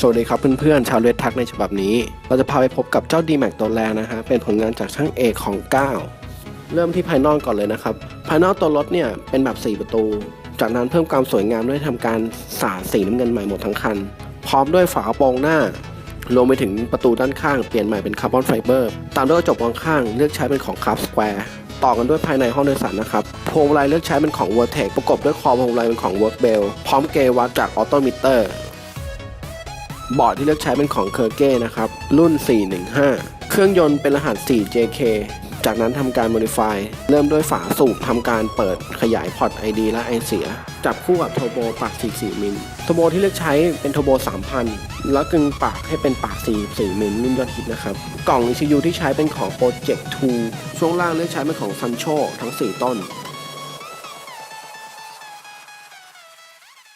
สวัสดีครับเพื่อนๆ ชาวเรดทักในฉบับนี้ เราจะพาไปพบกับเจ้า d m a x ตัวแรกนะฮะ เป็นผลงานจากช่างเอกของ 9 เริ่มที่ภายนอกก่อนเลยนะครับ ภายนอกตัวรถเนี่ย เป็นแบบ 4 ประตู จากนั้นเพิ่มความสวยงามด้วยทำการสาดสีน้ำเงินใหม่หมดทั้งคัน พร้อมด้วยฝากระโปรงหน้ารวมไปถึงประตูด้านข้าง เปลี่ยนใหม่เป็นคาร์บอนไฟเบอร์ ตามด้วยกระจกมองข้างเลือกใช้เป็นของคาร์บสแควร์ต่อกันด้วยภายในห้องโดยสารนะครับ พวงมาลัยเลือกใช้เป็นของ v e r t e x ประกบด้วยคอพวงมาลัยเป็นของ Workbell พร้อมเกวัดจาก Auto Meter บอร์ดที่เลือกใช้เป็นของ k e r g e นะครับ รุ่น 415 เครื่องยนต์เป็นรหัส 4JK จากนั้นทำการ modify เริ่มด้วยฝาสูบทำการเปิดขยายพอร์ต ID และไอเสีย จับคู่กับโทโบปาก 44 มิลโทโบที่เลือกใช้เป็นโทโบ 3,000 แล้วกึงปากให้เป็นปาก 44 มิลรุ่นยอดฮิตนะครับ กล่อง ECU ที่ใช้เป็นของ Project 2 ช่วงล่างเลือกใช้เป็นของ Sancho ทั้ง 4 ต้น